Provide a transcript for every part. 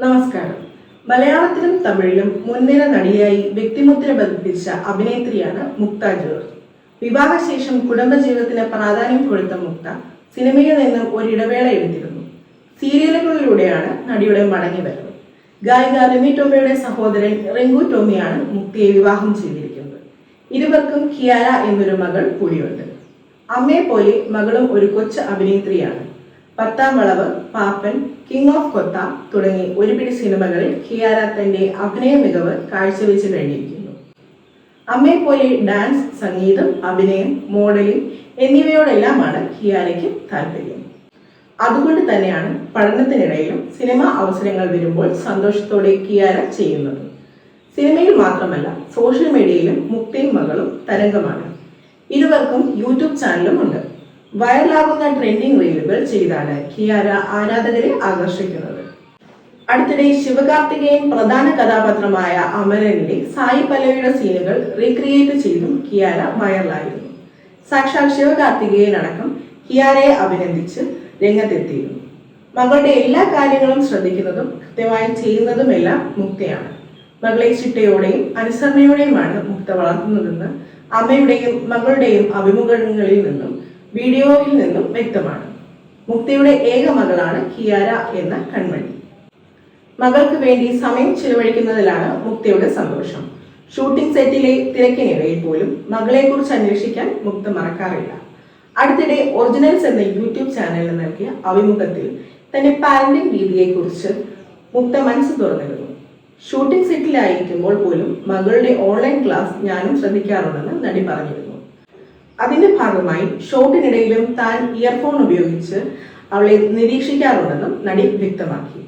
നമസ്കാരം. മലയാളത്തിലും തമിഴിലും മുൻനിര നടിയായി വ്യക്തിമുദ്ര പതിപ്പിച്ച അഭിനേത്രിയാണ് മുക്ത ജോർജ്. വിവാഹശേഷം കുടുംബജീവിതത്തിന് പ്രാധാന്യം കൊടുത്ത മുക്ത സിനിമയിൽ നിന്നും ഒരിടവേള എടുത്തിരുന്നു. സീരിയലുകളിലൂടെയാണ് നടിയുടെ മടങ്ങിവരവ് ഗായിക റിമി ടോമിയുടെ സഹോദരൻ റിങ്കു ടോമിയാണ് മുക്തിയെ വിവാഹം ചെയ്തിരിക്കുന്നത്. ഇരുവർക്കും കിയാര എന്നൊരു മകൾ കൂടിയുണ്ട്. അമ്മയെ പോലെ മകളും ഒരു കൊച്ചു അഭിനേത്രിയാണ്. പത്താം വളവ് പാപ്പൻ കിങ് ഓഫ് കൊത്ത തുടങ്ങി ഒരുപിടി സിനിമകളിൽ കിയാര തന്റെ അഭിനയ മികവ് കാഴ്ചവെച്ച് കഴിഞ്ഞിരിക്കുന്നു. അമ്മയെ പോലെ ഡാൻസ് സംഗീതം അഭിനയം മോഡലിംഗ് എന്നിവയോടെല്ലാമാണ് കിയാരയ്ക്ക് താല്പര്യം. അതുകൊണ്ട് തന്നെയാണ് പഠനത്തിനിടയിലും സിനിമാ അവസരങ്ങൾ വരുമ്പോൾ സന്തോഷത്തോടെ കിയാര ചെയ്യുന്നത്. സിനിമയിൽ മാത്രമല്ല സോഷ്യൽ മീഡിയയിലും മുക്തയും മകളും തരംഗമാണ്. ഇരുവർക്കും യൂട്യൂബ് ചാനലും ഉണ്ട്. വൈറലാകുന്ന ട്രെൻഡിങ് ചെയ്താണ് കിയാര ആരാധകരെ ആകർഷിക്കുന്നത്. അടുത്തിടെ ശിവകാർത്തികേയൻ പ്രധാന കഥാപാത്രമായ അമരനിലെ സായി പല്ലവിയുടെ സീനുകൾ റീക്രിയേറ്റ് ചെയ്തും കിയാര വൈറലായിരുന്നു സാക്ഷാൽ ശിവകാർത്തികേയൻ അടക്കം കിയാരയെ അഭിനന്ദിച്ച് രംഗത്തെത്തിയിരുന്നു. മകളുടെ എല്ലാ കാര്യങ്ങളും ശ്രദ്ധിക്കുന്നതും കൃത്യമായി ചെയ്യുന്നതുമെല്ലാം മുക്തയാണ്. മകളെ ചിട്ടയോടെയും അനുസരണയോടെയുമാണ് മുക്ത വളർത്തുന്നതെന്ന് അമ്മയുടെയും മകളുടെയും അഭിമുഖങ്ങളിൽ നിന്നും വീഡിയോയിൽ നിന്നും വ്യക്തമാണ്. മുക്തയുടെ ഏക മകളാണ് കിയാര എന്ന കൺമണി. മകൾക്ക് വേണ്ടി സമയം ചിലവഴിക്കുന്നതിലാണ് മുക്തയുടെ സന്തോഷം. ഷൂട്ടിംഗ് സെറ്റിലെ തിരക്കിനിടയിൽ പോലും മകളെക്കുറിച്ച് അന്വേഷിക്കാൻ മുക്ത മറക്കാറില്ല. അടുത്തിടെ ഒറിജിനൽസ് എന്ന യൂട്യൂബ് ചാനലിന് നൽകിയ അഭിമുഖത്തിൽ തന്റെ പാരന്റിംഗ് രീതിയെക്കുറിച്ച് മുക്ത മനസ്സ് തുറന്നിരുന്നു. ഷൂട്ടിംഗ് സെറ്റിലായിരിക്കുമ്പോൾ പോലും മകളുടെ ഓൺലൈൻ ക്ലാസ് ഞാനും ശ്രദ്ധിക്കാറുണ്ടെന്ന് നടി പറഞ്ഞിരുന്നു. അതിന്റെ ഭാഗമായി ഷോട്ടിനിടയിലും താൻ ഇയർഫോൺ ഉപയോഗിച്ച് അവളെ നിരീക്ഷിക്കാറുണ്ടെന്നും നടി വ്യക്തമാക്കി.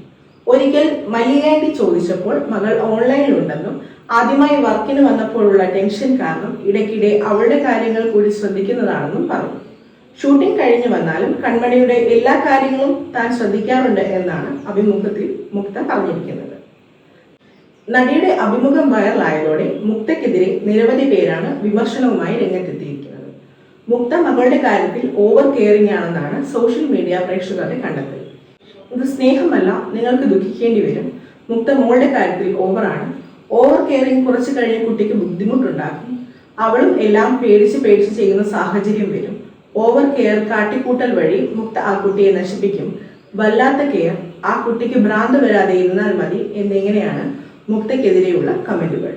ഒരിക്കൽ മല്ലികയായിട്ട് ചോദിച്ചപ്പോൾ മകൾ ഓൺലൈനിലുണ്ടെന്നും ആദ്യമായി വർക്കിന് വന്നപ്പോഴുള്ള ടെൻഷൻ കാരണം ഇടയ്ക്കിടെ അവളുടെ കാര്യങ്ങൾ കൂടി ശ്രദ്ധിക്കുന്നതാണെന്നും പറഞ്ഞു. ഷൂട്ടിംഗ് കഴിഞ്ഞു വന്നാലും കൺമണിയുടെ എല്ലാ കാര്യങ്ങളും താൻ ശ്രദ്ധിക്കാറുണ്ട് എന്നാണ് അഭിമുഖത്തിൽ മുക്ത പറഞ്ഞിരിക്കുന്നത്. നടിയുടെ അഭിമുഖം വൈറലായതോടെ മുക്തയ്ക്കെതിരെ നിരവധി പേരാണ് വിമർശനവുമായി രംഗത്തെത്തിയിരിക്കുന്നത്. മുക്ത മകളുടെ കാര്യത്തിൽ ഓവർ കെയറിംഗ് ആണെന്നാണ് സോഷ്യൽ മീഡിയ പ്രേക്ഷകരുടെ കണ്ടെത്തൽ. ഇത് സ്നേഹമല്ല നിങ്ങൾക്ക് ദുഃഖിക്കേണ്ടി വരും. മുക്ത മോളുടെ കാര്യത്തിൽ ഓവറാണ്. ഓവർ കെയറിംഗ് കുറച്ച് കഴിഞ്ഞ് കുട്ടിക്ക് ബുദ്ധിമുട്ടുണ്ടാക്കും അവളും എല്ലാം പേടിച്ച് പേടിച്ച് ചെയ്യുന്ന സാഹചര്യം വരും. ഓവർ കെയർ കാട്ടിക്കൂട്ടൽ വഴി മുക്ത ആ കുട്ടിയെ നശിപ്പിക്കും. വല്ലാത്ത കെയർ. ആ കുട്ടിക്ക് ഭ്രാന്ത് വരാതെ ഇരുന്നാൽ മതി എന്നിങ്ങനെയാണ് മുക്തയ്ക്കെതിരെയുള്ള കമന്റുകൾ.